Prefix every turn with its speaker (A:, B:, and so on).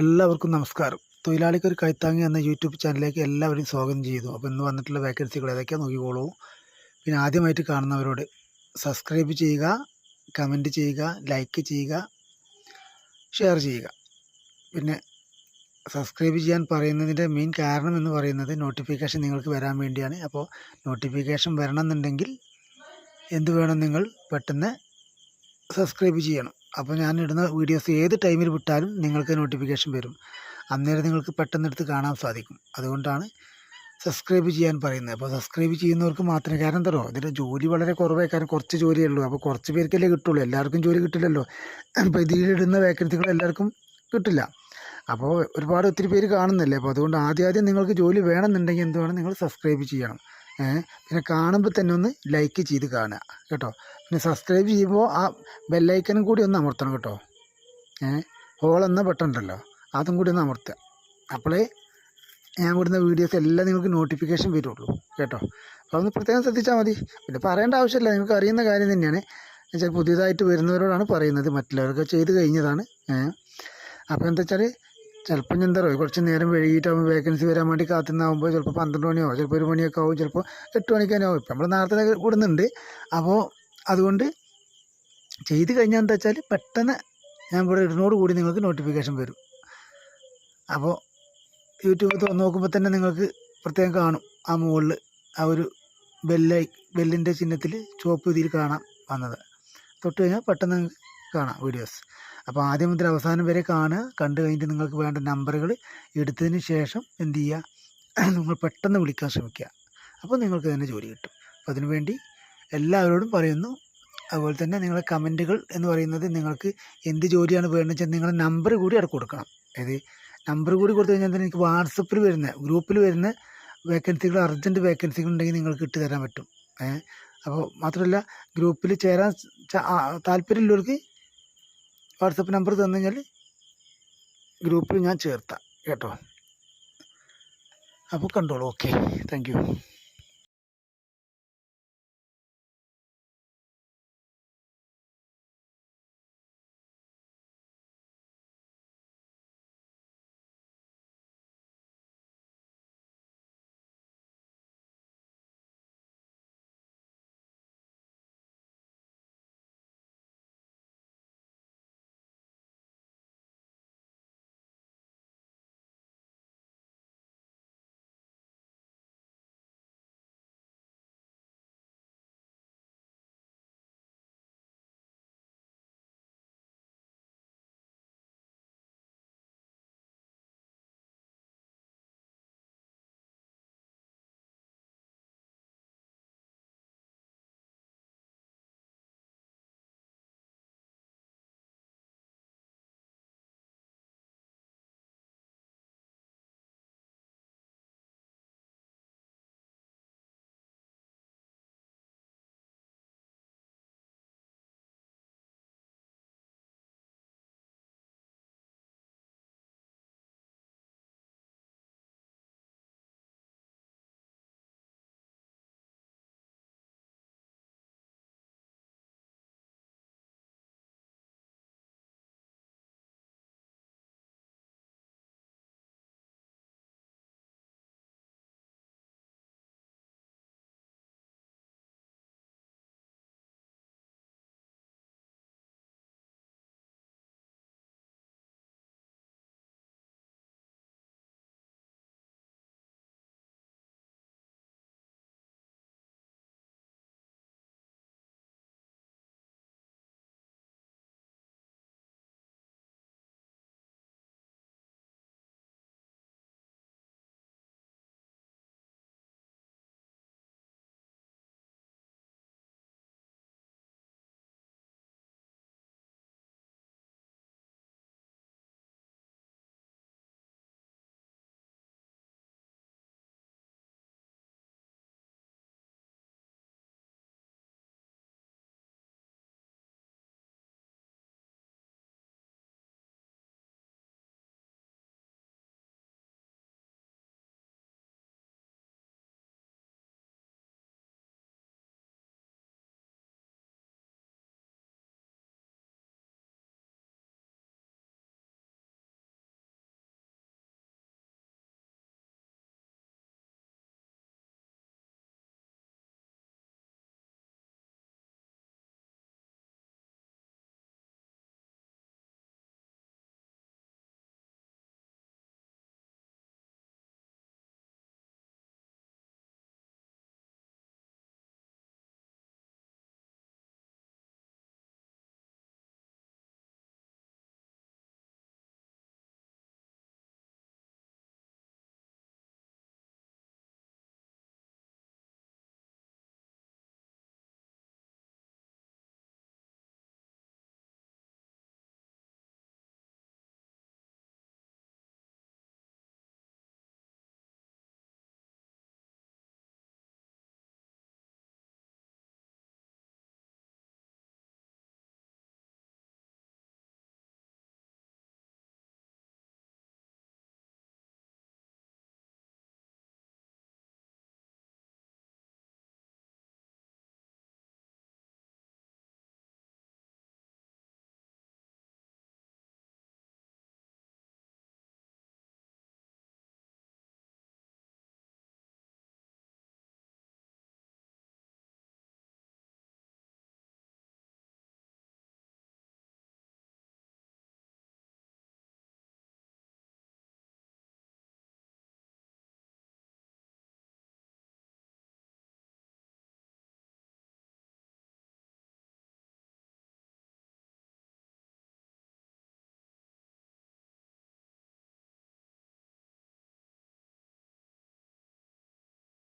A: എല്ലാവർക്കും നമസ്കാരം. തൊഴിലാളിക്ക് ഒരു കൈത്താങ്ങി എന്ന യൂട്യൂബ് ചാനലിലേക്ക് എല്ലാവരും സ്വാഗതം ചെയ്തു അപ്പോൾ ഇന്ന് വന്നിട്ടുള്ള വേക്കൻസികൾ ഏതൊക്കെയാണ് നോക്കിക്കോളൂ. പിന്നെ ആദ്യമായിട്ട് കാണുന്നവരോട് സബ്സ്ക്രൈബ് ചെയ്യുക കമന്റ് ചെയ്യുക ലൈക്ക് ചെയ്യുക ഷെയർ ചെയ്യുക. പിന്നെ സബ്സ്ക്രൈബ് ചെയ്യാൻ പറയുന്നതിന്റെ മെയിൻ കാരണം എന്ന് പറയുന്നത് നോട്ടിഫിക്കേഷൻ നിങ്ങൾക്ക് വരാൻ വേണ്ടിയാണ്. അപ്പോൾ നോട്ടിഫിക്കേഷൻ വരണമെന്നുണ്ടെങ്കിൽ എന്ത് വേണം നിങ്ങൾ പെട്ടെന്ന് സബ്സ്ക്രൈബ് ചെയ്യണം. അപ്പോൾ ഞാൻ ഇടുന്ന വീഡിയോസ് ഏത് ടൈമിൽ വിട്ടാലും നിങ്ങൾക്ക് നോട്ടിഫിക്കേഷൻ വരും. അന്നേരം നിങ്ങൾക്ക് പെട്ടെന്ന് എടുത്ത് കാണാൻ സാധിക്കും. അതുകൊണ്ടാണ് സബ്സ്ക്രൈബ് ചെയ്യാൻ പറയുന്നത്. അപ്പോൾ സബ്സ്ക്രൈബ് ചെയ്യുന്നവർക്ക് മാത്രമേ കാരണം തരുമോ ഇതിന്റെ ജോലി വളരെ കുറവേ കാരണം കുറച്ച് ജോലിയേ ഉള്ളൂ. അപ്പോൾ കുറച്ച് പേർക്കല്ലേ കിട്ടുള്ളൂ. എല്ലാവർക്കും ജോലി കിട്ടില്ലല്ലോ. അപ്പോൾ ഇതിലിടുന്ന വേക്കൻസികൾ എല്ലാവർക്കും കിട്ടില്ല. അപ്പോൾ ഒരുപാട് ഒത്തിരി പേര് കാണുന്നില്ലേ? അപ്പോൾ അതുകൊണ്ട് ആദ്യം ആദ്യം നിങ്ങൾക്ക് ജോലി വേണമെന്നുണ്ടെങ്കിൽ എന്തുവേണം? നിങ്ങൾ സബ്സ്ക്രൈബ് ചെയ്യണം. പിന്നെ കാണുമ്പോൾ തന്നെ ഒന്ന് ലൈക്ക് ചെയ്ത് കാണുക കേട്ടോ? പിന്നെ സബ്സ്ക്രൈബ് ചെയ്യുമ്പോൾ ആ ബെല്ലൈക്കനും കൂടി ഒന്ന് അമർത്തണം കേട്ടോ? ഹോൾ എന്ന ബട്ടൺ ഉണ്ടല്ലോ അതും കൂടി ഒന്ന് അമർത്തുക. അപ്പോഴേ ഞാൻ വിടുന്ന വീഡിയോസ് എല്ലാം നിങ്ങൾക്ക് നോട്ടിഫിക്കേഷൻ വരുള്ളൂ കേട്ടോ? അപ്പോൾ ഒന്ന് പ്രത്യേകം ശ്രദ്ധിച്ചാൽ മതി. പിന്നെ പറയേണ്ട ആവശ്യമില്ല നിങ്ങൾക്ക് അറിയുന്ന കാര്യം തന്നെയാണ്. എന്നുവെച്ചാൽ പുതിയതായിട്ട് വരുന്നവരോടാണ് പറയുന്നത് മറ്റുള്ളവരൊക്കെ ചെയ്ത് കഴിഞ്ഞതാണ്. അപ്പോൾ എന്താ വെച്ചാൽ ചിലപ്പോൾ ഞാൻ എന്താ പറയുക കുറച്ച് നേരം വൈകിട്ടാകുമ്പോൾ വേക്കൻസി വരാൻ വേണ്ടി കാത്തുനിന്നാകുമ്പോൾ ചിലപ്പോൾ പന്ത്രണ്ട് മണിയാവും ചിലപ്പോൾ ഒരു മണിയൊക്കെ ആവും ചിലപ്പോൾ എട്ട് മണിക്ക് തന്നെ ആവും. ഇപ്പം നമ്മൾ നേരത്തെ വിടുന്നുണ്ട്. അപ്പോൾ അതുകൊണ്ട് ചെയ്ത് കഴിഞ്ഞാൽ എന്താ വെച്ചാൽ പെട്ടെന്ന് ഞാൻ ഇവിടെ ഇടുന്നോട് കൂടി നിങ്ങൾക്ക് നോട്ടിഫിക്കേഷൻ വരും. അപ്പോൾ യൂട്യൂബ് തുറന്ന് നോക്കുമ്പോൾ തന്നെ നിങ്ങൾക്ക് പ്രത്യേകം കാണും. ആ മുകളിൽ ആ ഒരു ബെല്ലായി ബെല്ലിന്റെ ചിഹ്നത്തിൽ ചുവപ്പ് ഇതിൽ കാണാം വന്നത്. തൊട്ട് കഴിഞ്ഞാൽ പെട്ടെന്ന് കാണാം വീഡിയോസ്. അപ്പോൾ ആദ്യം മുതൽ അവസാനം വരെ കാണുക. കണ്ടു കഴിഞ്ഞിട്ട് നിങ്ങൾക്ക് വേണ്ട നമ്പറുകൾ എടുത്തതിന് ശേഷം എന്ത് ചെയ്യുക? നിങ്ങൾ പെട്ടെന്ന് വിളിക്കാൻ ശ്രമിക്കുക. അപ്പോൾ നിങ്ങൾക്ക് തന്നെ ജോലി കിട്ടും. അപ്പോൾ അതിനുവേണ്ടി എല്ലാവരോടും പറയുന്നു. അതുപോലെ തന്നെ നിങ്ങളെ കമന്റുകൾ എന്ന് പറയുന്നത് നിങ്ങൾക്ക് എന്ത് ജോലിയാണ് വേണ്ടതെന്ന് വെച്ചാൽ നിങ്ങളുടെ നമ്പർ കൂടി അവിടെ കൊടുക്കണം. അതായത് നമ്പർ കൂടി കൊടുത്തു കഴിഞ്ഞാൽ തന്നെ എനിക്ക് വാട്സപ്പിൽ വരുന്ന ഗ്രൂപ്പിൽ വരുന്ന വേക്കൻസികൾ അർജന്റ് വേക്കൻസികൾ ഉണ്ടെങ്കിൽ നിങ്ങൾക്ക് ഇട്ട് തരാൻ പറ്റും. അപ്പോൾ മാത്രമല്ല ഗ്രൂപ്പിൽ ചേരാൻ താല്പര്യമുള്ളവർക്ക് വാട്സപ്പ് നമ്പർ തന്നു കഴിഞ്ഞാൽ ഗ്രൂപ്പിൽ ഞാൻ ചേർത്താം കേട്ടോ. അപ്പോൾ കണ്ടോളൂ. Okay thank